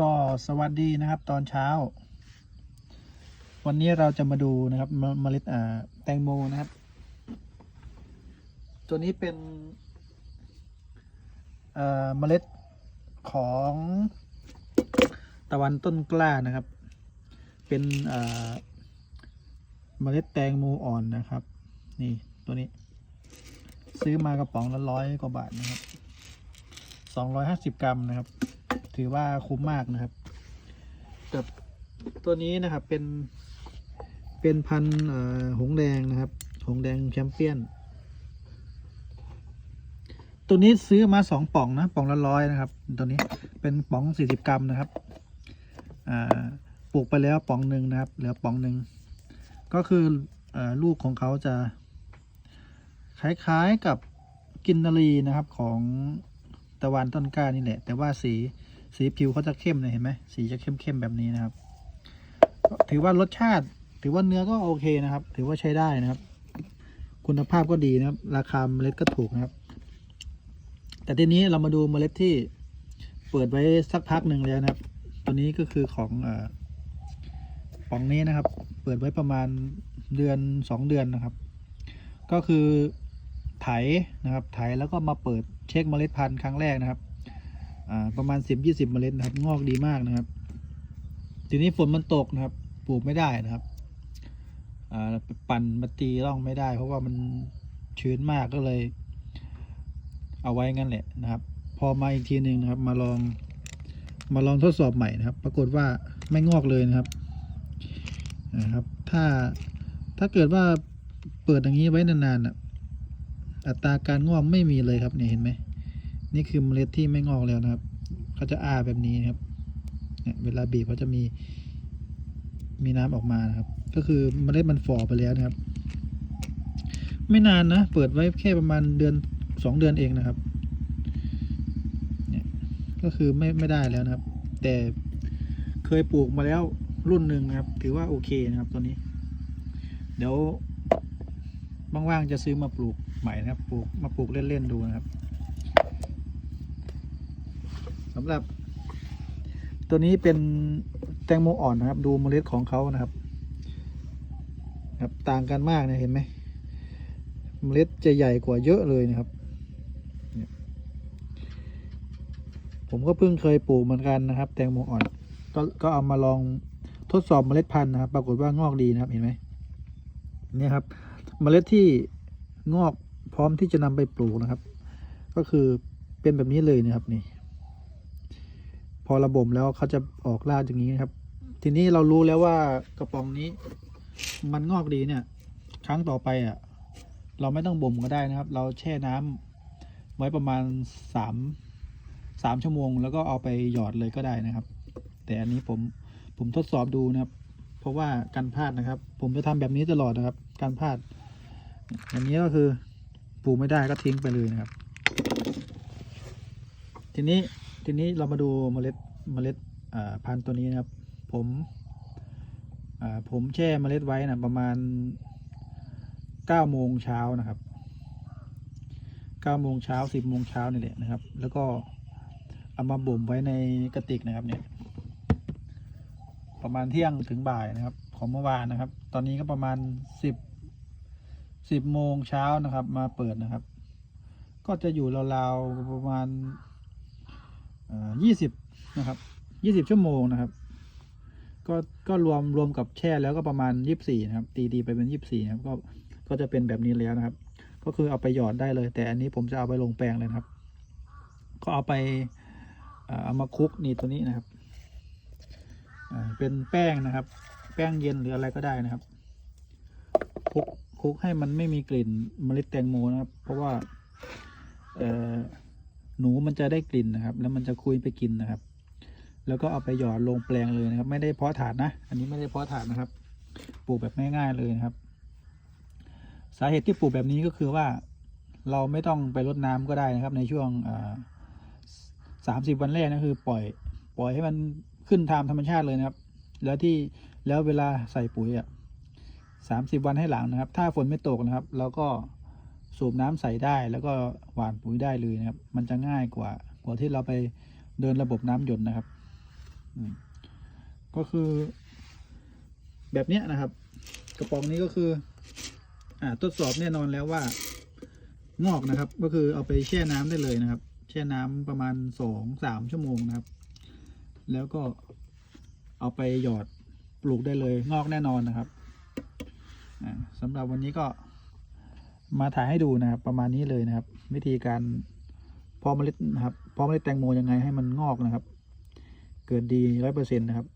ก็สวัสดีนะครับตอนเช้า วันนี้เราจะมาดูนะครับเมล็ดแตงโมนะครับ ตัวนี้เป็นเมล็ดของตะวันต้นกล้านะครับ เป็นเอ่อเมล็ดแตงโมอ่อนนะครับ นี่ตัวนี้ ซื้อมากระป๋องละร้อยกว่าบาทนะครับสองร้อยห้าสิบกรัมนะครับ ถือว่าคุ้มมากนะครับกับตัวนี้นะครับเป็นเป็นพันหงแดงนะครับ หงแดงแชมเปี้ยน ตัวนี้ซื้อมาสองป่องนะป่องละร้อยนะครับ ตัวนี้เป็นป่องสี่สิบกรัมนะครับปลูกไปแล้วป่องหนึ่งนะครับเหลือป่องหนึ่งก็คืออลูกของเขาจะคล้ายๆกับกินนารีนะครับของตะวันต้นกล้านี่แหละแต่ว่าสี สีผิวเขาจะเข้มเลยเห็นไหมสีจะเข้มๆแบบนี้นะครับ ถือว่ารสชาติ ถือว่าเนื้อก็โอเคนะครับ ถือว่าใช้ได้นะครับ คุณภาพก็ดีนะครับ ราคาเมล็ดก็ถูกนะครับ แต่ทีนี้เรามาดูเมล็ดที่เปิดไว้สักพักหนึ่งแล้วนะครับ ตัวนี้ก็คือของอป๋องนี้นะครับ เปิดไว้ประมาณเดือนสองเดือนนะครับ ก็คือไถนะครับ ไถแล้วก็มาเปิดเช็คเมล็ดพันธุ์ครั้งแรกนะครับ ประมาณสิบยี่สิบเมล็ดนะครับ งอกดีมากนะครับ ทีนี้ฝนมันตกนะครับ ปลูกไม่ได้นะครับปั่นมาตีร่องไม่ได้ เพราะว่ามันชื้นมากก็เลย เอาไว้งั้นแหละนะครับ พอมาอีกทีหนึ่งนะครับ มาลอง มาลองทดสอบใหม่นะครับ ปรากฏว่าไม่งอกเลยนะครับนะครับ ถ้าถ้าเกิดว่าเปิดอย่างนี้ไว้นานๆอัตราการงอกไม่มีเลยครับเนี่ยเห็นไหม นี่คือเมล็ดที่ไม่งอกแล้วนะครับเขาจะอ้าแบบนี้นะครับเนี่ยเวลาบีบเขาจะมีมีน้ำออกมานะครับ ก็คือเมล็ดมันฝ่อไปแล้วนะครับ ไม่นานนะ เปิดไว้แค่ประมาณเดือนสองเดือนเองนะครับ เนี่ยก็คือไม่ไม่ได้แล้วนะครับ แต่เคยปลูกมาแล้วรุ่นหนึ่งนะครับ ถือว่าโอเคนะครับตัวนี้ เดี๋ยวว่างๆจะซื้อมาปลูกใหม่นะครับ ปลูกมาปลูกเล่นๆดูนะครับ สำหรับ ตัวนี้เป็นแตงโมอ่อนนะครับ ดูเมล็ดของเขานะครับ ครับต่างกันมากนะเห็นไหมเมล็ดจะใหญ่กว่าเยอะเลยนะครับ ผมก็เพิ่งเคยปลูกเหมือนกันนะครับ แตงโมอ่อน ก็ก็เอามาลองทดสอบเมล็ดพันธุ์นะครับ ปรากฏว่างอกดีนะครับเห็นไหมเนี่ยครับ เมล็ดที่งอกพร้อมที่จะนำไปปลูกนะครับ ก็คือเป็นแบบนี้เลยนะครับนี่ พอระบ่มแล้วเขาจะออกรากอย่างนี้นะครับ ทีนี้เรารู้แล้วว่ากระป๋องนี้ มันงอกดีเนี่ย ครั้งต่อไปอะ เราไม่ต้องบ่มก็ได้นะครับ เราแช่น้ำไว้ประมาณสามสามชั่วโมง แล้วก็เอาไปหยอดเลยก็ได้นะครับ แต่อันนี้ผมผมทดสอบดูนะครับ เพราะว่าการพลาดนะครับ ผมจะทำแบบนี้ตลอดนะครับ การพลาดอย่างนี้ก็คือปลูกไม่ได้ก็ทิ้งไปเลยนะครับ ทีนี้ ทีนี้เรามาดูเมล็ดเมล็ดพันธุ์ตัวนี้นะครับ ผมผมแช่เมล็ดไว้นะประมาณเก้าโมงเช้านะครับเก้าโมงเช้าสิบโมงเช้านี่แหละนะครับ แล้วก็เอามาบ่มไว้ในกระติกนะครับเนี่ย ประมาณเที่ยงถึงบ่ายนะครับ ของเมื่อวานนะครับ ตอนนี้ก็ประมาณสิบสิบโมงเช้านะครับ มาเปิดนะครับ ก็จะอยู่ราวๆประมาณ ยี่สิบนะครับยี่สิบชั่วโมงนะครับ ก็ก็รวมรวมกับแช่แล้วก็ประมาณยี่สิบสี่นะครับ ตีดีไปเป็นยี่สิบสี่นะครับ ก็ก็จะเป็นแบบนี้แล้วนะครับ ก็คือเอาไปหยอดได้เลย แต่อันนี้ผมจะเอาไปลงแปลงเลยครับ ก็เอาไปเอ่ามาคลุกนี่ตัวนี้นะครับอ่าเป็นแป้งนะครับ แป้งเย็นหรืออะไรก็ได้นะครับคลุกคลุกให้มันไม่มีกลิ่นเมล็ดแตงโมนะครับ เพราะว่าเอ่อ หนูมันจะได้กลิ่นนะครับ แล้วมันจะคุยไปกินนะครับ แล้วก็เอาไปหยอดลงแปลงเลยนะครับ ไม่ได้เพาะถาดนะ อันนี้ไม่ได้เพาะถาดนะครับ ปลูกแบบง่ายๆเลยนะครับ สาเหตุที่ปลูกแบบนี้ก็คือว่าเราไม่ต้องไปรดน้ำก็ได้นะครับ ในช่วงสามสิบวันแรกนะคือปล่อย ปล่อยให้มันขึ้นตามธรรมชาติเลยนะครับ แล้วที่แล้วเวลาใส่ปุ๋ยอะสามสิบวันให้หลังนะครับ ถ้าฝนไม่ตกนะครับ เราก็ สูบน้ำใส่ได้แล้วก็หว่านปุ๋ยได้เลยนะครับ มันจะง่ายกว่ากว่าที่เราไปเดินระบบน้ำหยดนะครับก็คือ แบบเนี้ยนะครับ กระป๋องนี้ก็คือ อ่าทดสอบแน่นอนแล้วว่างอกนะครับ ก็คือเอาไปแช่น้ำได้เลยนะครับ แช่น้ำประมาณสองสามชั่วโมงนะครับ แล้วก็เอาไปหยอดปลูกได้เลยงอกแน่นอนนะครับสำหรับวันนี้ก็ มาถ่ายให้ดูนะครับ ประมาณนี้เลยนะครับ วิธีการเพาะเมล็ดนะครับเพาะเมล็ดแตงโมยังไงให้มันงอกนะครับ เกิดดีร้อยเปอร์เซ็นต์นะครับ